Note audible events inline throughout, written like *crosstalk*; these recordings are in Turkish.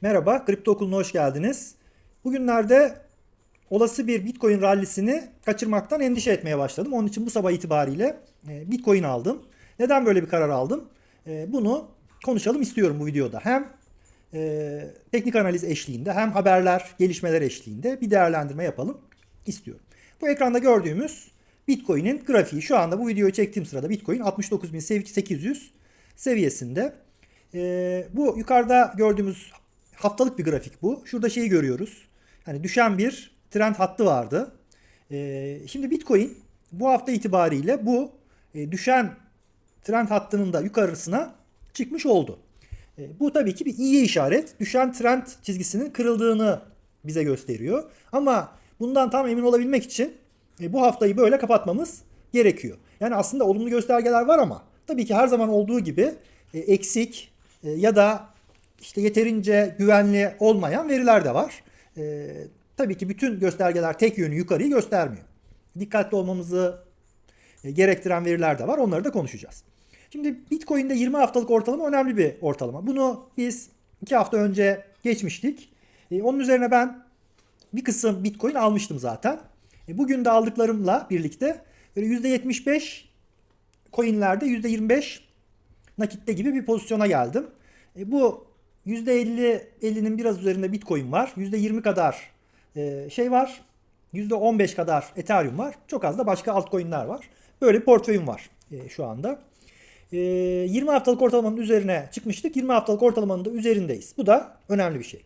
Merhaba, Kripto Okulu'na hoş geldiniz. Bugünlerde olası bir Bitcoin rallisini kaçırmaktan endişe etmeye başladım. Onun için bu sabah itibariyle e, Bitcoin aldım. Neden böyle bir karar aldım? E, Bunu konuşalım istiyorum bu videoda. Hem e, teknik analiz eşliğinde hem haberler, gelişmeler eşliğinde bir değerlendirme yapalım istiyorum. Bu ekranda gördüğümüz Bitcoin'in grafiği. Şu anda bu videoyu çektiğim sırada Bitcoin 69.800 seviyesinde. Bu yukarıda gördüğümüz haftalık bir grafik bu. Şurada şeyi görüyoruz. Hani düşen bir trend hattı vardı. Ee, şimdi Bitcoin bu hafta itibariyle bu e, düşen trend hattının da yukarısına çıkmış oldu. E, bu tabii ki bir iyi işaret. Düşen trend çizgisinin kırıldığını bize gösteriyor. Ama bundan tam emin olabilmek için e, bu haftayı böyle kapatmamız gerekiyor. Yani aslında olumlu göstergeler var ama tabii ki her zaman olduğu gibi eksik ya da işte yeterince güvenli olmayan veriler de var. E, tabii ki bütün göstergeler tek yönü yukarıyı göstermiyor. Dikkatli olmamızı e, gerektiren veriler de var. Onları da konuşacağız. Şimdi Bitcoin'de 20 haftalık ortalama önemli bir ortalama. Bunu biz 2 hafta önce geçmiştik. E, onun üzerine ben bir kısım Bitcoin almıştım zaten. E, bugün de aldıklarımla birlikte böyle %75 coinlerde %25 nakitte gibi bir pozisyona geldim. E, bu %50 50'nin biraz üzerinde Bitcoin var. %20 kadar e, şey var. %15 kadar Ethereum var. Çok az da başka altcoin'ler var. Böyle bir portföyüm var e, şu anda. E, 20 haftalık ortalamanın üzerine çıkmıştık. 20 haftalık ortalamanın da üzerindeyiz. Bu da önemli bir şey.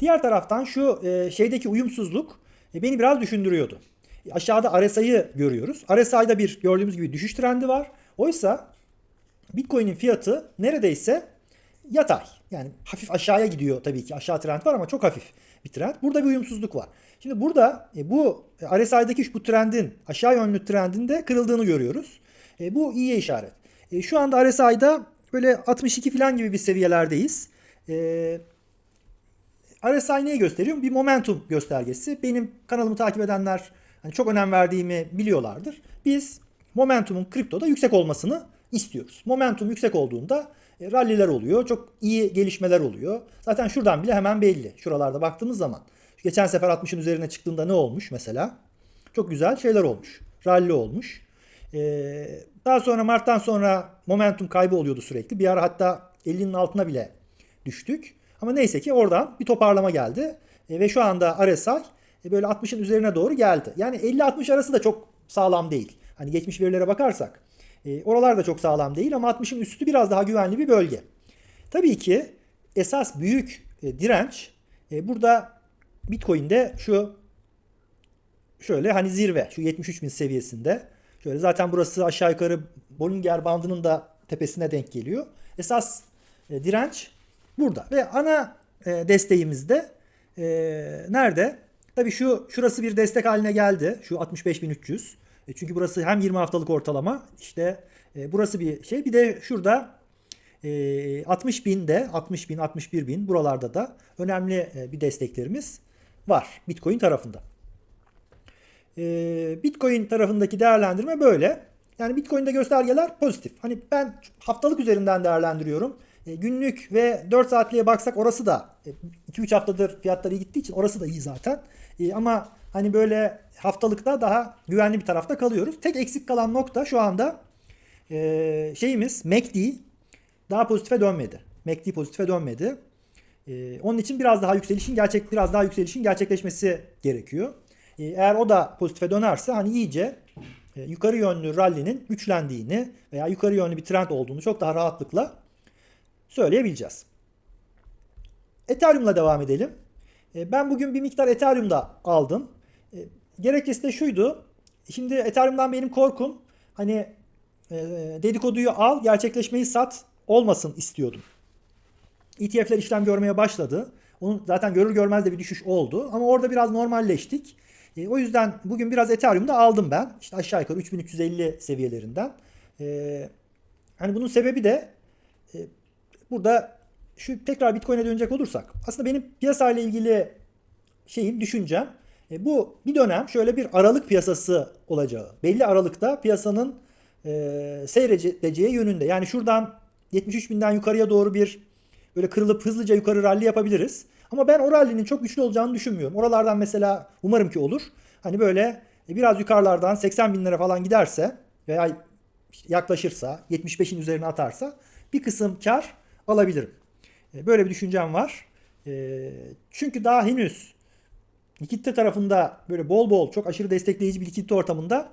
Diğer taraftan şu e, şeydeki uyumsuzluk e, beni biraz düşündürüyordu. E, aşağıda RSI'yi görüyoruz. RSI'da bir gördüğümüz gibi düşüş trendi var. Oysa Bitcoin'in fiyatı neredeyse yatay. Yani hafif aşağıya gidiyor tabii ki. Aşağı trend var ama çok hafif bir trend. Burada bir uyumsuzluk var. Şimdi burada e, bu RSI'daki bu trendin aşağı yönlü trendin de kırıldığını görüyoruz. E, bu iyi işaret. E, şu anda RSI'da böyle 62 falan gibi bir seviyelerdeyiz. E, RSI neyi gösteriyor? Bir momentum göstergesi. Benim kanalımı takip edenler hani çok önem verdiğimi biliyorlardır. Biz momentumun kriptoda yüksek olmasını istiyoruz. Momentum yüksek olduğunda e, ralliler oluyor. Çok iyi gelişmeler oluyor. Zaten şuradan bile hemen belli. Şuralarda baktığımız zaman. Geçen sefer 60'ın üzerine çıktığında ne olmuş mesela? Çok güzel şeyler olmuş. Rally olmuş. Ee, daha sonra Mart'tan sonra momentum kaybı oluyordu sürekli. Bir ara hatta 50'nin altına bile düştük. Ama neyse ki oradan bir toparlama geldi. E, ve şu anda RSI e, böyle 60'ın üzerine doğru geldi. Yani 50-60 arası da çok sağlam değil. Hani geçmiş verilere bakarsak. E, oralar da çok sağlam değil ama 60'ın üstü biraz daha güvenli bir bölge. Tabii ki esas büyük e, direnç e, burada Bitcoin'de şu şöyle hani zirve şu 73 bin seviyesinde. Şöyle zaten burası aşağı yukarı Bollinger bandının da tepesine denk geliyor. Esas e, direnç burada ve ana e, desteğimiz de e, nerede? Tabii şu şurası bir destek haline geldi. Şu 65.300. E, çünkü burası hem 20 haftalık ortalama işte e, burası bir şey. Bir de şurada e, 60 binde 60 bin 61 bin buralarda da önemli e, bir desteklerimiz var Bitcoin tarafında. E, Bitcoin tarafındaki değerlendirme böyle. Yani Bitcoin'de göstergeler pozitif. Hani ben haftalık üzerinden değerlendiriyorum. E, günlük ve 4 saatliğe baksak orası da 2-3 haftadır fiyatları iyi gittiği için orası da iyi zaten. E, ama hani böyle haftalıkta daha güvenli bir tarafta kalıyoruz. Tek eksik kalan nokta şu anda e, şeyimiz MACD daha pozitife dönmedi. MACD pozitife dönmedi. E, onun için biraz daha yükselişin gerçek biraz daha yükselişin gerçekleşmesi gerekiyor. E, eğer o da pozitife dönerse hani iyice e, yukarı yönlü rally'nin güçlendiğini veya yukarı yönlü bir trend olduğunu çok daha rahatlıkla söyleyebileceğiz. Ethereum'la devam edelim. E, ben bugün bir miktar Ethereum'da aldım. E, gerekçesi de şuydu. Şimdi Ethereum'dan benim korkum hani e, dedikoduyu al, gerçekleşmeyi sat olmasın istiyordum. ETF'ler işlem görmeye başladı. Onun zaten görür görmez de bir düşüş oldu. Ama orada biraz normalleştik. O yüzden bugün biraz Ethereum'da aldım ben. İşte aşağı yukarı 3350 seviyelerinden. Hani bunun sebebi de burada şu tekrar Bitcoin'e dönecek olursak. Aslında benim piyasayla ilgili şeyim, düşüncem e, bu bir dönem şöyle bir aralık piyasası olacağı. Belli aralıkta piyasanın e, seyredeceği yönünde. Yani şuradan 73 binden yukarıya doğru bir böyle kırılıp hızlıca yukarı rally yapabiliriz. Ama ben o rally'nin çok güçlü olacağını düşünmüyorum. Oralardan mesela umarım ki olur. Hani böyle biraz yukarılardan 80 bin lira falan giderse veya yaklaşırsa 75'in üzerine atarsa bir kısım kar alabilirim. E, Böyle bir düşüncem var. E, Çünkü daha henüz likitte tarafında böyle bol bol çok aşırı destekleyici bir likitte ortamında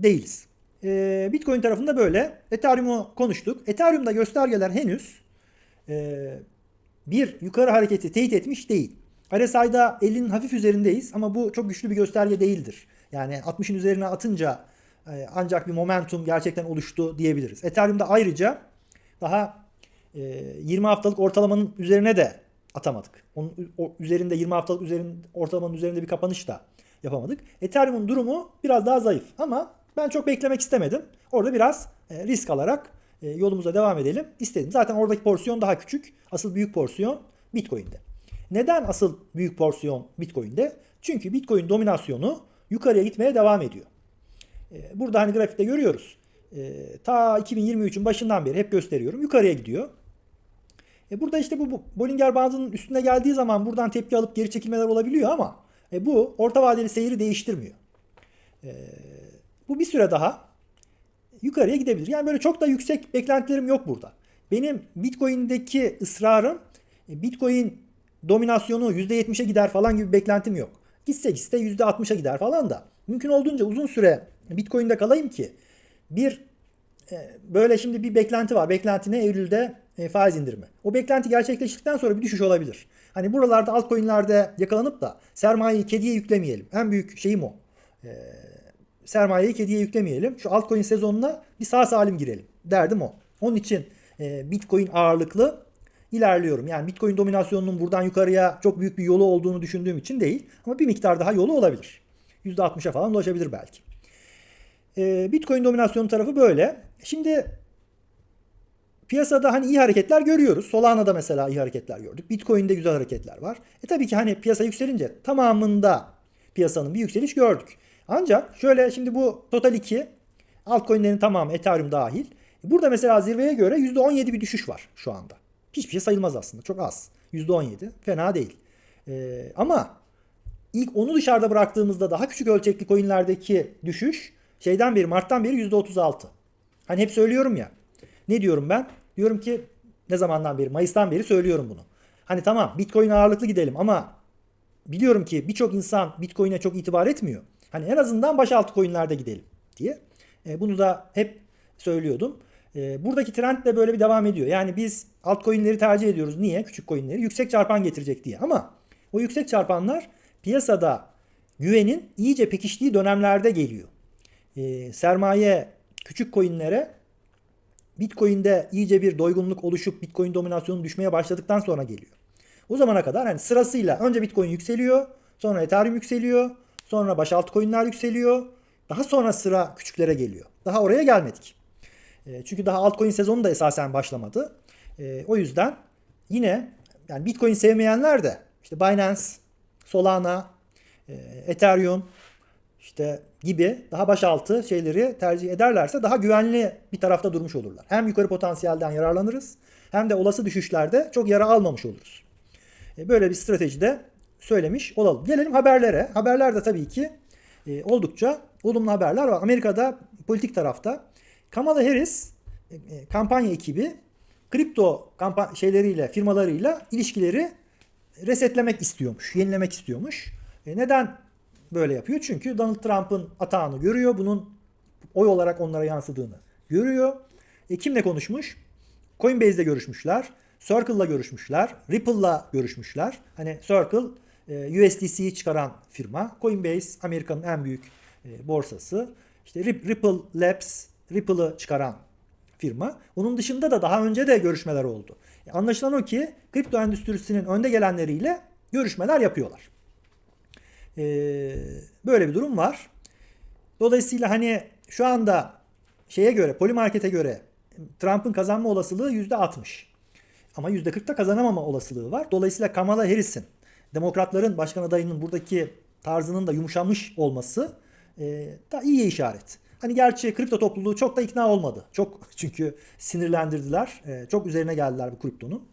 değiliz. E, Bitcoin tarafında böyle. Ethereum'u konuştuk. Ethereum'da göstergeler henüz bir yukarı hareketi teyit etmiş değil. RSI'da 50'nin hafif üzerindeyiz ama bu çok güçlü bir gösterge değildir. Yani 60'ın üzerine atınca ancak bir momentum gerçekten oluştu diyebiliriz. Ethereum'da ayrıca daha 20 haftalık ortalamanın üzerine de atamadık. Onun üzerinde 20 haftalık üzerin, ortalamanın üzerinde bir kapanış da yapamadık. Ethereum'un durumu biraz daha zayıf ama ben çok beklemek istemedim. Orada biraz e, risk alarak e, yolumuza devam edelim istedim. Zaten oradaki porsiyon daha küçük. Asıl büyük porsiyon Bitcoin'de. Neden asıl büyük porsiyon Bitcoin'de? Çünkü Bitcoin dominasyonu yukarıya gitmeye devam ediyor. E, Burada hani grafikte görüyoruz. Ta 2023'ün başından beri hep gösteriyorum. Yukarıya gidiyor. E burada işte bu bu Bollinger bandının üstüne geldiği zaman buradan tepki alıp geri çekilmeler olabiliyor ama e, bu orta vadeli seyri değiştirmiyor. E, bu bir süre daha yukarıya gidebilir. Yani böyle çok da yüksek beklentilerim yok burada. Benim Bitcoin'deki ısrarım e, Bitcoin dominasyonu %70'e gider falan gibi beklentim yok. Gitse gitse %60'a gider falan da. Mümkün olduğunca uzun süre Bitcoin'de kalayım ki bir e, böyle şimdi bir beklenti var. Beklenti ne? Eylül'de e, faiz indirimi. O beklenti gerçekleştikten sonra bir düşüş olabilir. Hani buralarda altcoin'lerde yakalanıp da sermayeyi kediye yüklemeyelim. En büyük şeyim o. E, sermayeyi kediye yüklemeyelim. Şu altcoin sezonuna bir sağ salim girelim. Derdim o. Onun için e, Bitcoin ağırlıklı ilerliyorum. Yani Bitcoin dominasyonunun buradan yukarıya çok büyük bir yolu olduğunu düşündüğüm için değil. Ama bir miktar daha yolu olabilir. %60'a falan ulaşabilir belki. E, Bitcoin dominasyonu tarafı böyle. Şimdi piyasada hani iyi hareketler görüyoruz. Solana'da mesela iyi hareketler gördük. Bitcoin'de güzel hareketler var. E tabii ki hani piyasa yükselince tamamında piyasanın bir yükseliş gördük. Ancak şöyle şimdi bu Total 2 altcoin'lerin tamamı Ethereum dahil. Burada mesela zirveye göre %17 bir düşüş var şu anda. Hiçbir şey sayılmaz aslında. Çok az. %17. Fena değil. Ee, ama ilk onu dışarıda bıraktığımızda daha küçük ölçekli coinlerdeki düşüş şeyden beri Mart'tan beri %36. Hani hep söylüyorum ya. Ne diyorum ben? Diyorum ki ne zamandan beri? Mayıs'tan beri söylüyorum bunu. Hani tamam Bitcoin ağırlıklı gidelim ama biliyorum ki birçok insan Bitcoin'e çok itibar etmiyor. Hani en azından baş altı coinlerde gidelim diye. E, bunu da hep söylüyordum. E, buradaki trend de böyle bir devam ediyor. Yani biz altcoin'leri tercih ediyoruz. Niye? Küçük coin'leri. Yüksek çarpan getirecek diye. Ama o yüksek çarpanlar piyasada güvenin iyice pekiştiği dönemlerde geliyor. E, sermaye küçük coin'lere Bitcoin'de iyice bir doygunluk oluşup Bitcoin dominasyonu düşmeye başladıktan sonra geliyor. O zamana kadar hani sırasıyla önce Bitcoin yükseliyor, sonra Ethereum yükseliyor, sonra baş altcoin'ler yükseliyor. Daha sonra sıra küçüklere geliyor. Daha oraya gelmedik. E, çünkü daha altcoin sezonu da esasen başlamadı. E, o yüzden yine yani Bitcoin sevmeyenler de işte Binance, Solana, e, Ethereum işte gibi daha başaltı şeyleri tercih ederlerse daha güvenli bir tarafta durmuş olurlar. Hem yukarı potansiyelden yararlanırız hem de olası düşüşlerde çok yara almamış oluruz. E, Böyle bir stratejide söylemiş olalım. Gelelim haberlere. Haberlerde tabii ki e, oldukça olumlu haberler var. Amerika'da politik tarafta Kamala Harris e, kampanya ekibi kripto kampa şeyleriyle, firmalarıyla ilişkileri resetlemek istiyormuş, yenilemek istiyormuş. Neden böyle yapıyor? Çünkü Donald Trump'ın atağını görüyor. Bunun oy olarak onlara yansıdığını görüyor. E, kimle konuşmuş? Coinbase'de görüşmüşler. Circle'la görüşmüşler. Ripple'la görüşmüşler. Hani Circle e, USDC'yi çıkaran firma. Coinbase Amerika'nın en büyük e, borsası. İşte Rip- Ripple Labs Ripple'ı çıkaran firma. Onun dışında da daha önce de görüşmeler oldu. E, Anlaşılan o ki kripto endüstrisinin önde gelenleriyle görüşmeler yapıyorlar. E, böyle bir durum var. Dolayısıyla hani şu anda şeye göre, Polymarket'e göre Trump'ın kazanma olasılığı %60. Ama %40'da kazanamama olasılığı var. Dolayısıyla Kamala Harris'in, demokratların başkan adayının buradaki tarzının da yumuşamış olması e, da iyi işaret. Hani gerçi kripto topluluğu çok da ikna olmadı. Çok *laughs* çünkü sinirlendirdiler. E, çok üzerine geldiler bu kriptonun.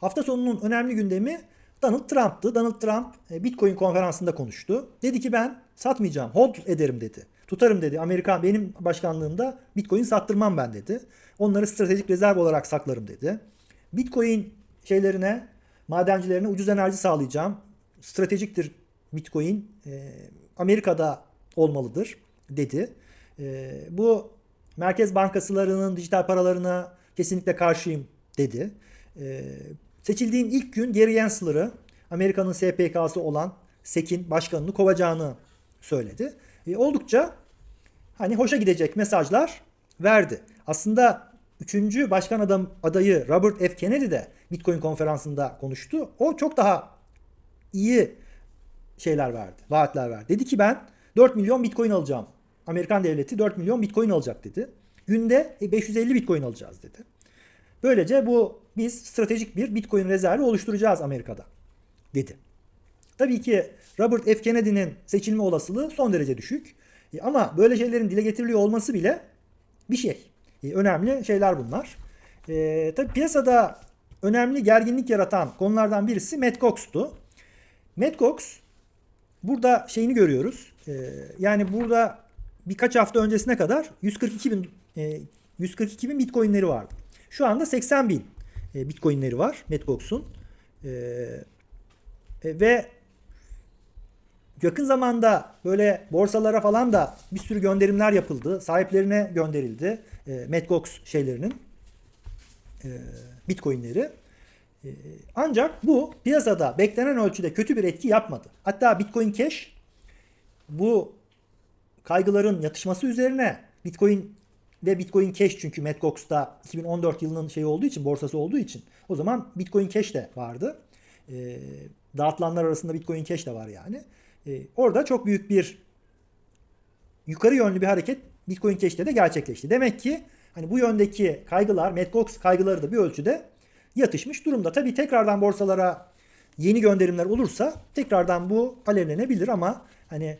Hafta sonunun önemli gündemi Donald Trump'tı. Donald Trump e, Bitcoin konferansında konuştu. Dedi ki ben satmayacağım, hold ederim dedi. Tutarım dedi. Amerika benim başkanlığımda Bitcoin sattırmam ben dedi. Onları stratejik rezerv olarak saklarım dedi. Bitcoin şeylerine, madencilerine ucuz enerji sağlayacağım. Stratejiktir Bitcoin. E, Amerika'da olmalıdır dedi. E, bu merkez bankasılarının dijital paralarına kesinlikle karşıyım dedi. Seçildiğim ilk gün Gary Gensler'ı Amerika'nın SPK'sı olan SEC'in başkanını kovacağını söyledi. E, oldukça hani hoşa gidecek mesajlar verdi. Aslında üçüncü başkan adam adayı Robert F. Kennedy de Bitcoin konferansında konuştu. O çok daha iyi şeyler verdi, vaatler verdi. Dedi ki ben 4 milyon Bitcoin alacağım. Amerikan devleti 4 milyon Bitcoin alacak dedi. Günde 550 Bitcoin alacağız dedi. Böylece bu biz stratejik bir Bitcoin rezervi oluşturacağız Amerika'da dedi. Tabii ki Robert F. Kennedy'nin seçilme olasılığı son derece düşük. E, Ama böyle şeylerin dile getiriliyor olması bile bir şey. E, Önemli şeyler bunlar. E, tabii piyasada önemli gerginlik yaratan konulardan birisi Matt Cox'tu. Matt Cox burada şeyini görüyoruz. E, yani burada birkaç hafta öncesine kadar 142 bin e, 142 bin bitcoinleri vardı. Şu anda 80 bin e, bitcoinleri var Matt Cox'un. E, e, ve yakın zamanda böyle borsalara falan da bir sürü gönderimler yapıldı. Sahiplerine gönderildi. E, Matt Cox şeylerinin e, bitcoinleri. E, ancak bu piyasada beklenen ölçüde kötü bir etki yapmadı. Hatta Bitcoin Cash bu kaygıların yatışması üzerine Bitcoin ve Bitcoin Cash çünkü Mt. Gox'ta 2014 yılının şeyi olduğu için borsası olduğu için o zaman Bitcoin Cash de vardı. E, dağıtılanlar arasında Bitcoin Cash de var yani. E, orada çok büyük bir yukarı yönlü bir hareket Bitcoin Cash'te de gerçekleşti. Demek ki hani bu yöndeki kaygılar, Mt. Gox kaygıları da bir ölçüde yatışmış durumda. Tabii tekrardan borsalara yeni gönderimler olursa tekrardan bu alevlenebilir ama hani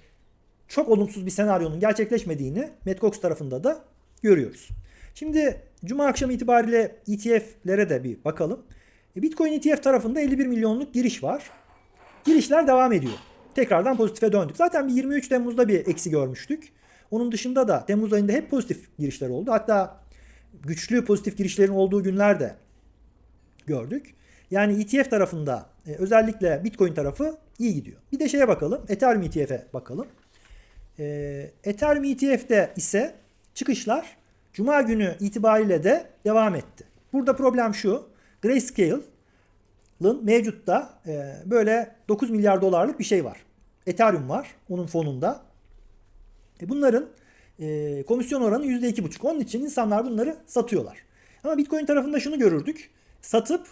çok olumsuz bir senaryonun gerçekleşmediğini Metcox tarafında da görüyoruz. Şimdi Cuma akşamı itibariyle ETF'lere de bir bakalım. E, Bitcoin ETF tarafında 51 milyonluk giriş var. Girişler devam ediyor. Tekrardan pozitife döndük. Zaten bir 23 Temmuz'da bir eksi görmüştük. Onun dışında da Temmuz ayında hep pozitif girişler oldu. Hatta güçlü pozitif girişlerin olduğu günler de gördük. Yani ETF tarafında e, özellikle Bitcoin tarafı iyi gidiyor. Bir de şeye bakalım. Ethereum ETF'e bakalım. E, Ethereum ETF'de ise çıkışlar Cuma günü itibariyle de devam etti. Burada problem şu. Grayscale'ın mevcutta e, böyle 9 milyar dolarlık bir şey var. Ethereum var onun fonunda. E, bunların e, komisyon oranı %2,5. Onun için insanlar bunları satıyorlar. Ama Bitcoin tarafında şunu görürdük. Satıp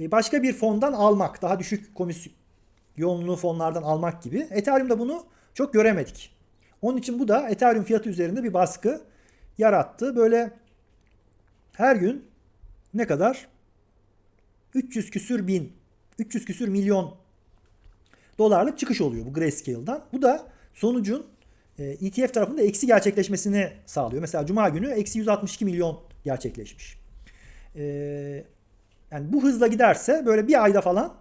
e, başka bir fondan almak, daha düşük komisyonlu fonlardan almak gibi. Ethereum'da bunu çok göremedik. Onun için bu da Ethereum fiyatı üzerinde bir baskı yarattı. Böyle her gün ne kadar? 300 küsür bin, 300 küsür milyon dolarlık çıkış oluyor bu Grayscale'dan. Bu da sonucun e, ETF tarafında eksi gerçekleşmesini sağlıyor. Mesela Cuma günü eksi 162 milyon gerçekleşmiş. E, yani bu hızla giderse böyle bir ayda falan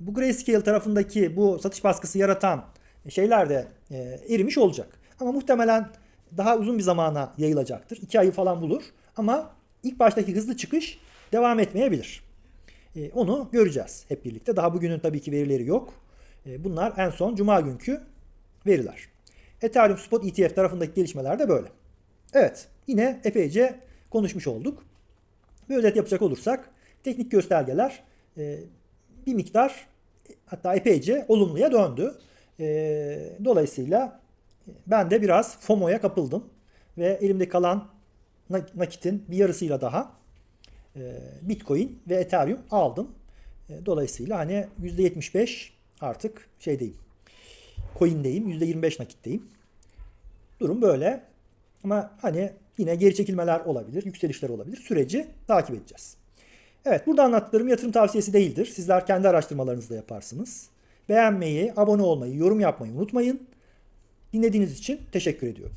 bu Grayscale tarafındaki bu satış baskısı yaratan şeyler de e, erimiş olacak. Ama muhtemelen daha uzun bir zamana yayılacaktır. 2 ayı falan bulur. Ama ilk baştaki hızlı çıkış devam etmeyebilir. E, onu göreceğiz hep birlikte. Daha bugünün tabii ki verileri yok. E, bunlar en son Cuma günkü veriler. Ethereum Spot ETF tarafındaki gelişmeler de böyle. Evet yine epeyce konuşmuş olduk. Bir özet yapacak olursak teknik göstergeler e, bir miktar hatta epeyce olumluya döndü. Dolayısıyla ben de biraz FOMO'ya kapıldım ve elimde kalan nakitin bir yarısıyla daha e, Bitcoin ve Ethereum aldım. E, dolayısıyla hani %75 artık şeydeyim. Coin'deyim. %25 nakitteyim. Durum böyle. Ama hani yine geri çekilmeler olabilir, yükselişler olabilir. Süreci takip edeceğiz. Evet burada anlattıklarım yatırım tavsiyesi değildir. Sizler kendi araştırmalarınızı da yaparsınız. Beğenmeyi, abone olmayı, yorum yapmayı unutmayın. Dinlediğiniz için teşekkür ediyorum.